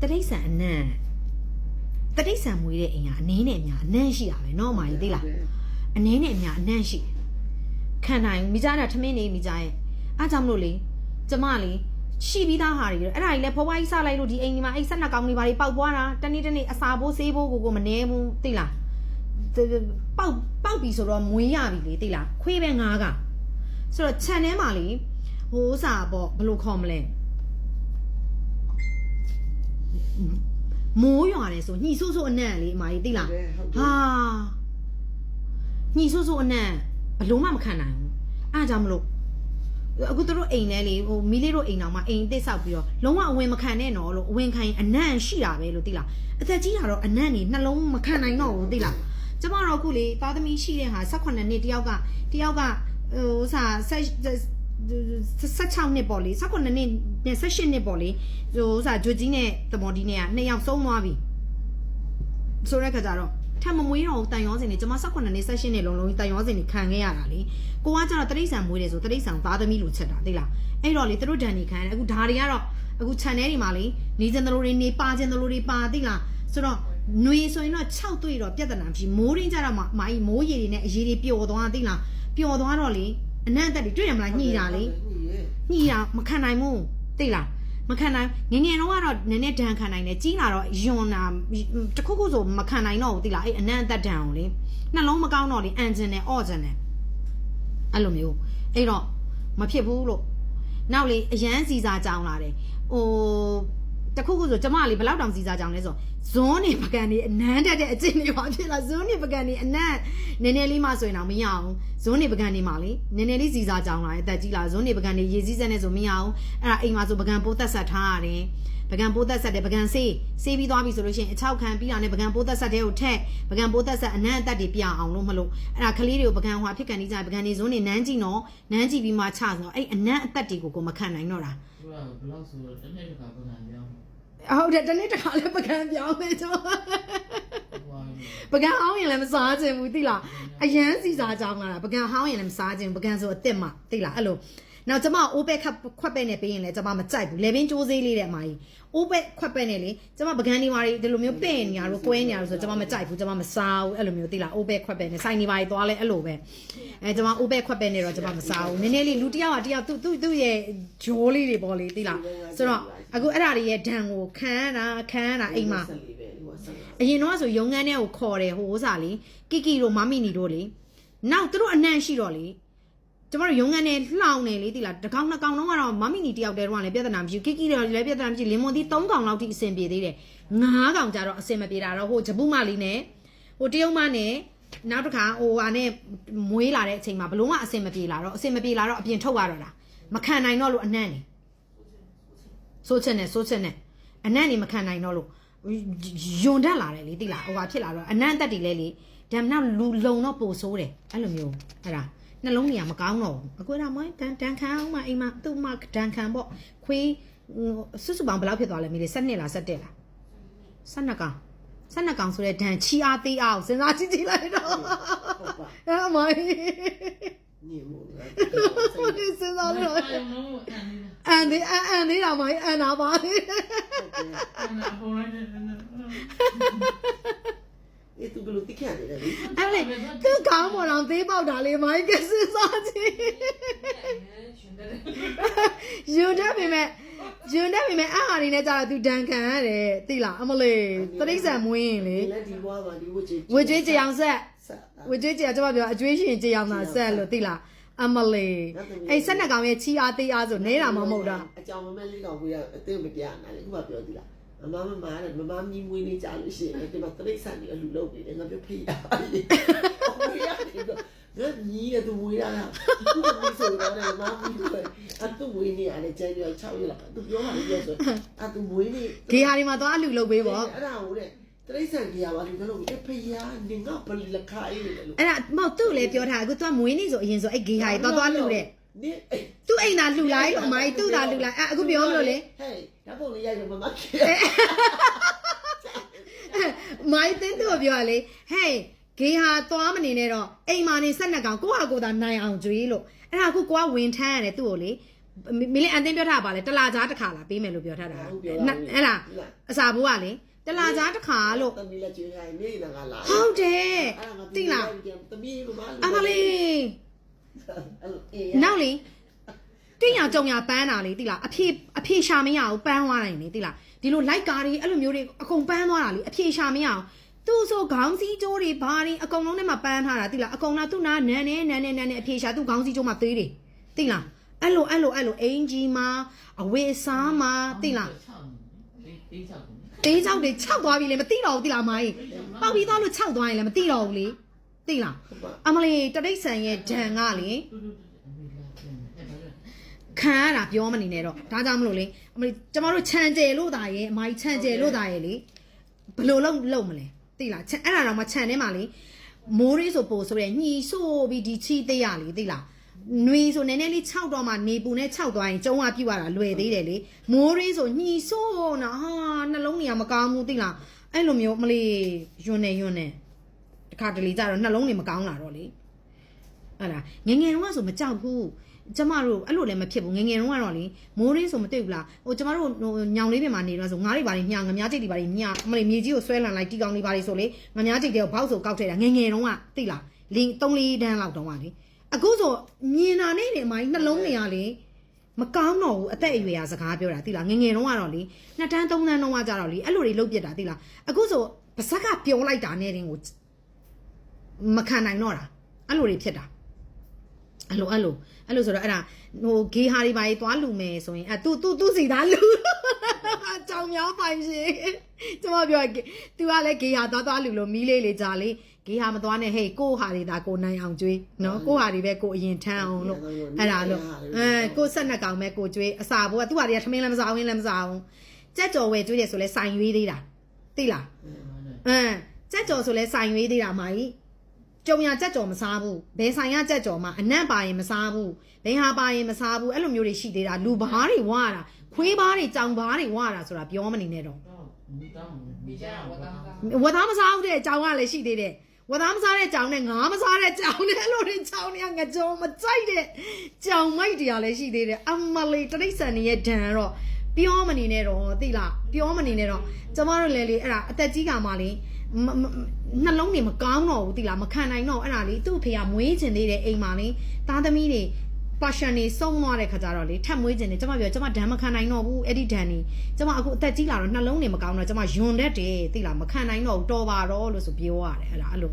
တတိဆန်အနံ့တတိဆန်မွေးတဲ့အိမ်ကအနည်းနဲ့အများအနံ့ရှိတာပဲเนาะမာကြီးသိလားအနည်းနဲ့အများအနံ့ရှိတယ်ခံနိုင်မိသားတာထမင်းနေမိသားရဲ့အားကြောင့်မလို့လေကျမလေရှိပြီးသားဟာတွေအဲ့ဒါကြီးလဲဖွားဖွားကြီးစလိုက်လို့ဒီအိမ်ဒီမှာအဲ့ဆက်နှစ်ကောင်တွေဘာတွေပောက်ပွားတာတနေ့တနေ့အစာဘိုးဆေးဘိုးကိုကိုမနေဘူးသိလားပောက်ပောက်ပြီဆိုတော့မွေးရပြီလေသိလားခွေးပဲငါးကဆိုတော့ခြံထဲမှာလေဟိုးစာပေါ့ဘယ်လိုခေါ်မလဲ မိုးရွာတယ်ဆိုညှိဆိုးဆိုးအနံ့လေအမကြီးသိလားဟုတ်တယ်ဟုတ်တယ်ဟာညှိဆိုးဆိုးအနံ့ဘလို့မှမခံနိုင်ဘူးအားကြောင့်မလို့အခုတို့အိမ်ထဲလေဟိုမီလေးတို့အိမ်တော်မှာအိမ်တစ်ဆောက်ပြီးတော့လုံးဝအဝင်မခံနဲ့နော်လို့အဝင်ခံရင်အနံ့ရှိတာပဲလို့သိလားအသက်ကြီးတာတော့အနံ့နေနှလုံးမခံနိုင်တော့ဘူးသိလားကျမတော့အခုလေသားသမီးရှိတဲ့ဟာ18နှစ်တယောက်ကတယောက်ကဟိုစာဆက် 16နှစ်ပေါ့လေ18နှစ်နဲ့18နှစ်ပေါ့လေဟိုစာဂျိုကြီးနဲ့တမော်ဒီနဲ့ကနှစ်ယောက်ဆုံးသွားပြီ ဆိုတဲ့ခါကျတော့ထပ်မမွေးတော့ဘူးတန်ရောစင်နေကျွန်မ18နှစ်ဆက်ရှင်နေလုံးလုံးကြီးတန်ရောစင်နေခံခဲ့ရတာလေကိုကကျတော့တရိษံမွေးတယ်ဆိုတရိษံသားသမီးလိုချက်တာသိလားအဲ့တော့လေသူတို့ဒဏ်နေခံရတယ်အခုဓာတွေကတော့အခု channel တွေမှာလေနေစင်တလူတွေနေပါစင်တလူတွေပါသိလားဆိုတော့ຫນွေဆိုရင်တော့6တွေ့တော့ပြဿနာမရှိမိုးရင်းကြတော့မမကြီးမိုးရေတွေနဲ့အရေတွေပျော်သွားသိလားပျော်သွားတော့လေ အနံ့အသက်တွေတွေ့ရမလားညှိတာလေညှိတာမခံနိုင်ဘူးသိလားမခံနိုင်ငယ်ငယ်တော့ကတော့နည်းနည်းဒဏ်ခံနိုင်တယ်ကြီးလာတော့ယွန်တာတခုခုဆိုမခံနိုင်တော့ဘူးသိလားအဲ့အနံ့အသက်ဒဏ်ကိုလေနှလုံးမကောင်းတော့လေအန်ဂျင်နဲ့အော့ဂျင်နဲ့အဲ့လိုမျိုးအဲ့တော့မဖြစ်ဘူးလို့နောက်လေအရန်စီစာကြောင်လာတယ်ဟို တခုခုဆိုကျမလေးဘယ်လောက်တောင်စီစာကြောင်လဲဆိုဇွန်းနေပကံနေအနမ်းတက်တဲ့အကျင့်တွေပါဖြစ်လာဇွန်းနေပကံနေအနမ်းနည်းနည်းလေးမှဆိုရင်တော့မရအောင်ဇွန်းနေပကံနေမှာလေနည်းနည်းလေးစီစာကြောင်လာတဲ့အသက်ကြီးလာဇွန်းနေပကံနေရေစည်းစက်နဲ့ဆိုမရအောင်အဲ့ဒါအိမ်မှာဆိုပကံပိုးသက်ဆက်ထားရတယ် ပကံပိုးသက်ဆက်တယ်ပကံဆေးဆေးပြီးသွားပြီဆိုလို့ရှိရင်အချောက်ခံပြီးတာနဲ့ပကံပိုးသက်ဆက်တဲ့ကိုထက်ပကံပိုးသက်ဆက်အနမ်းအသက်တွေပြအောင်လို့မလို့အဲ့ဒါကလေးတွေကိုပကံဟွာဖြစ်ကန်နေကြပကံနေဇွန်းနေနန်းကြည့်နော်နန်းကြည့်ပြီးမှချဆိုတော့အဲ့အနမ်းအသက်တွေကိုကိုမခံနိုင်တော့တာသူကဘယ်လောက်ဆိုတော့တစ်နေ့တစ်ခါပုံစံပြောင်းဟုတ်တယ်တနေ့တစ်ခါလည်းပကံပြောင်းမယ်ကျွန်တော်ဟွာပကံဟောင်းရင်လည်းမစားခြင်းဘူးသိလားအရန်စီစားကြောင်းလာတာပကံဟောင်းရင်လည်းမစားခြင်းဘူးပကံဆိုအစ်စ်မှသိလားအဲ့လို နောက်ကျမအိုးပဲခတ်ခွက်ပဲနဲ့ပေးရင်လည်းကျမမကြိုက်ဘူးလေဘင်းကျိုးသေးလေးတဲ့အမကြီးအိုးပဲခွက်ပဲနဲ့လေကျမပကံဒီမာရီဒီလိုမျိုးပဲ့နေရလို့ကွဲနေရလို့ဆိုကျမမကြိုက်ဘူးကျမမစားဘူးအဲ့လိုမျိုးသိလားအိုးပဲခွက်ပဲနဲ့စိုင်းနေပါရီသွားလဲအဲ့လိုပဲအဲကျမအိုးပဲခွက်ပဲနဲ့တော့ကျမမစားဘူးနည်းနည်းလေးလူတစ်ယောက်ကတစ်ယောက်သူ့သူ့သူ့ရဲ့ဂျိုးလေးတွေပေါ့လေသိလားဆိုတော့အခုအဲ့ဒါတွေရဲ့ဒဏ်ကိုခံရတာခံရတာအိမ်မှာအရင်တော့ဆိုရုံငန်းထဲကိုခေါ်တယ်ဟိုဥစားလေကီကီတို့မမီနီတို့လေနောက်သူတို့အနံ့ရှိတော့လေ ကျမတို့ရုံငန်းထဲလှောင်နေလေတိလားတစ်ကောင်နှစ်ကောင်တော့ကတော့မမီနီတယောက်တည်းတော့လည်းပြဿနာမရှိဘူးကီကီတို့လည်းပြဿနာမရှိလင်မွန်သီး၃ကောင်လောက်ထိအဆင်ပြေသေးတယ်၅ကောင်ကြတော့အဆင်မပြေတာတော့ဟိုဂျပူမလေးနဲ့ဟိုတရုတ်မနဲ့နောက်တစ်ခါဟိုဟာနဲ့မွေးလာတဲ့အချိန်မှာဘလုံးဝအဆင်မပြေလာတော့အဆင်မပြေလာတော့အပြင်ထုတ်ရတော့တာမခံနိုင်တော့လို့အနံ့နေစိုးချက်နဲ့စိုးချက်နဲ့အနံ့နေမခံနိုင်တော့လို့ယွန်တက်လာတယ်လေတိလားဟိုဟာဖြစ်လာတော့အနံ့တက်တီလဲလေဓမ္မနောက်လူလုံတော့ပို့ဆိုးတယ်အဲ့လိုမျိုးအဲ့ဒါ နှလုံးကြီးကမကောင်းတော့ဘူးအခုဒါမှတန်တန်ခံအောင်မအိမ်မှာသူ့မတန်ခံပေါ့ခွေးစွစွပောင်ဘယ်လောက်ဖြစ်သွားလဲမိလေ7နှစ်လား7တက်လား12ကောင်12ကောင်ဆိုတဲ့ဒဏ်ချီအားသေးအောင်စဉ်းစားကြည့်ကြည့်လိုက်တော့အဲ့မိုင်းနေမို့လားစဉ်းစားလို့အဲ့တော့လုံးအန်နေတာအန်သေးအန်အန်သေးတာမိုင်းအန်နာပါသေးအန်နာပုံလိုက်တယ် အေးသူဘယ်လိုတိခတ်နေလဲအဲ့လေသူကောင်းပေါ်တော့သေးပေါက်တာလေမိုင်းကစဉ်းစားကြည့်ယူတတ်ပြီမဲ့ယူတတ်ပြီမဲ့အားဟာနေနဲ့ကြာတော့ तू ဒဏ်ခံရတယ်သိလားအမလေးတရိษံမွေးရင်လေဒီလက်ဒီဘွားမှာဒီဝချေဝေကျွေးကြအောင်ဆက်ဆက်ဝေကျွေးကြကျွန်မပြောအကျွေးရှင်ကြအောင်သာဆက်လို့သိလားအမလေးအဲ့ဆက်နှစ်ကောင်ရဲ့ချီအားသေးအားဆိုနဲတာမမဟုတ်တာအကြောင်းမမဲလေးကောင်ဝေးရအသိမပြနိုင်လေခုမှပြောသေးလား မမမမတဲ့မမမြင်းမွေးနေကြလို့ရှိရင်ဒီမှာတိရစ္ဆာန်တွေအလူလုပ်နေတယ်ငါပြောဖေးရဖေးရတယ်ငါမြည်ရသူဝေးရတာခုမှမဆိုတော့တယ်မမမြည်တယ်အတူဝေးနေရတယ်ကျန်ရ6ရက်လောက်သူပြောမှလည်းပြောဆိုအတူဝေးနေဂေဟာဒီမှာသွားအလူလုပ်ပေးပေါ့အဲ့ဒါဟိုတဲ့တိရစ္ဆာန်ကြီးကပါလို့ပြောလို့ဖေးရနေငါဘယ်လက်ခိုင်းနေလဲလို့အဲ့ဒါမဟုတ်သူ့လည်းပြောထားအခု तू မွေးနေဆိုအရင်ဆိုအဲ့ဂေဟာကြီးသွားသွားလူတဲ့ နေအေးသူ့အိမ်သာလူလိုက်လို့အမကြီးသူ့သာလူလိုက်အဲ့အခုပြောမလို့လေဟဲ့ဓာတ်ပုံလေးရိုက်လို့မမဖြစ်မိုင်းတင်းသူ့ကိုပြောရလေဟဲ့ဂေဟာသွားမနေနဲ့တော့အိမ်မာနေဆက်နှစ်ကောင်ကိုဟာကိုသာနိုင်အောင်ကြွေးလို့အဲ့ဒါအခုကိုကဝင်ထမ်းရတယ်သူ့ကိုလေမင်းလေးအန်တင်းပြောထားပါလေတလာကြားတစ်ခါလားပေးမယ်လို့ပြောထားတာအဲ့ဒါအစာဘူးကလေတလာကြားတစ်ခါလို့တမီးလက်ကျွေးခိုင်းနေတာကလာဟုတ်တယ်သိလားတမီးမမအမလေး နောက်လေတင်းရကြုံရပန်းတာလေသိလားအဖြေအဖြေရှာမရဘူးပန်းသွားနိုင်လေသိလားဒီလိုလိုက်ကားတွေအဲ့လိုမျိုးတွေအကုန်ပန်းသွားတာလေအဖြေရှာမရအောင်သူ့ဆိုခေါင်းစည်းကြိုးတွေဘာတွေအကုန်လုံးထဲမှာပန်းထားတာသိလားအကုန်လုံးသူ့နာနန်းနေနန်းနေနန်းနေအဖြေရှာသူ့ခေါင်းစည်းကြိုးမှာသေးတယ်သိလားအဲ့လိုအဲ့လိုအဲ့လိုအင်ဂျီမှာအဝေစားမှာသိလားတေးချောက်တေးချောက်တွေခြောက်သွားပြီလေမသိတော့ဘူးသိလားမိုင်းပေါက်ပြီးသွားလို့ခြောက်သွားရင်လည်းမသိတော့ဘူးလေ သိလားအမလေးတတိတ်ဆန်ရဲ့ဒဏ်ကလေတူတူအမေလာပြန်အဲ့ဒါခံရတာပြောမနေနဲ့တော့ဒါကြောင့်မလို့လေအမလေးကျမတို့ခြံကျယ်လို့တာရဲ့အမိုင်းခြံကျယ်လို့တာရဲ့လေဘယ်လိုလုပ်လုပ်မလဲသိလားခြံအဲ့ဒါတော့မှခြံထဲမှာလေမိုးရင်းဆိုပို့ဆိုရဲညှီဆိုးပြီးဒီချီသေးရလေသိလားနွေဆိုနည်းနည်းလေးခြောက်တော့မှနေပူနဲ့ခြောက်သွားရင်ကျုံးဝပြူရတာလွယ်သေးတယ်လေမိုးရင်းဆိုညှီဆိုးနော်ဟာနှလုံးနေရမကောင်းဘူးသိလားအဲ့လိုမျိုးမလေးယွန်းနေယွန်းနေ တခါတလေကြတော့နှလုံးနေမကောင်းလာတော့လေဟုတ်လားငယ်ငယ်တုန်းကဆိုမကြောက်ဘူးကျမတို့အဲ့လိုလည်းမဖြစ်ဘူးငယ်ငယ်တုန်းကတော့လေမိုးရင်းဆိုမတွေ့ဘူးလားဟိုကျမတို့ဟိုညောင်လေးပြင်မှာနေတော့ဆိုငားတွေပါနေညငမားကြိတ်တွေပါနေညမလေးမြေကြီးကိုဆွဲလန်လိုက်တီကောင်လေးပါနေဆိုလေငမားကြိတ်တွေကိုဘောက်ဆိုကောက်ထည့်တာငယ်ငယ်တုန်းကသိလားလင်း3လေးတန်းလောက်တုန်းကလေအခုဆိုမြင်တာနဲ့နေအမိုင်းနှလုံးနေရလေမကောင်းတော့ဘူးအသက်အရွယ်ကစကားပြောတာသိလားငယ်ငယ်တုန်းကတော့လေနှစ်တန်းသုံးတန်းတုန်းကကြတော့လေအဲ့လိုတွေလုတ်ပြစ်တာသိလားအခုဆိုပါဇက်ကပြောလိုက်တာနဲ့တင်ကို မခံနိုင်တော့တာအဲ့လိုတွေဖြစ်တာအဲ့လိုအဲ့လိုအဲ့လိုဆိုတော့အဲ့ဒါဟိုဂေဟာတွေပါကြီးသွားလူမယ်ဆိုရင်အဲသူသူသူစီသားလူအကြောင်များပိုင်ရှင်ကျမပြောသူကလည်းဂေဟာသွားသွားလူလို့မီးလေးလေးကြာလေးဂေဟာမသွားနဲ့ဟေးကိုဟာတွေဒါကိုနိုင်အောင်ကျွေးနော်ကိုဟာတွေပဲကိုအရင်ထမ်းအောင်လို့အဲ့ဒါလို့အဲကိုဆက်နှစ်ကောင်ပဲကိုကျွေးအစာဘိုးကသူ့ဟာတွေကထမင်းလည်းမစားဘူးလည်းမစားဘူးကြက်ကြော်ဝဲကျွေးတယ်ဆိုလဲစိုင်ရွေးသေးတာသိလားအမ်ကြက်ကြော်ဆိုလဲဆိုင်ရွေးသေးတာမကြီး ကြုံရကြက်ကြော်မစားဘူးဘယ်ဆိုင်ရကြက်ကြော်မှာအနံ့ပါရင်မစားဘူးဘယ်ဟာပါရင်မစားဘူးအဲ့လိုမျိုးတွေရှိသေးတာလူဘားတွေဝါတာခွေးဘားတွေကြောင်ဘားတွေဝါတာဆိုတာပြောမနေနဲ့တော့တော့မီတောင်းမီကြဝတ်တာဝတ်သားမစားဘူးတဲ့ကြောင်ကလည်းရှိသေးတယ်ဝတ်သားမစားတဲ့ကြောင်နဲ့ငါးမစားတဲ့ကြောင်နဲ့အဲ့လိုတွေကြောင်တွေကငကြုံမကြိုက်တဲ့ကြောင်မိုက်တွေကလည်းရှိသေးတယ်အမလေးတရိတ်ဆန်နေရဲ့ဒဏ်ကတော့ပြောမနေနဲ့တော့သိလားပြောမနေနဲ့တော့ကျမတို့လည်းလေအဲ့ဒါအသက်ကြီးကမှလေမမ နှလုံးတွေမကောင်းတော့ဘူးတိလားမခံနိုင်တော့အဲ့ဒါလေသူ့အဖေကမွေးချင်သေးတယ်အိမ်မှာလေသားသမီးတွေပါရှင်နေဆုံးသွားတဲ့ခါကျတော့လေထပ်မွေးချင်တယ်ကျမပြောကျမဒဏ်မခံနိုင်တော့ဘူးအဲ့ဒီဒဏ်นี่ကျမအခုအသက်ကြီးလာတော့နှလုံးတွေမကောင်းတော့ကျမယွန်တတ်တယ်တိလားမခံနိုင်တော့ဘူးတော်ပါတော့လို့ဆိုပြောရတယ်အဲ့ဒါအဲ့လို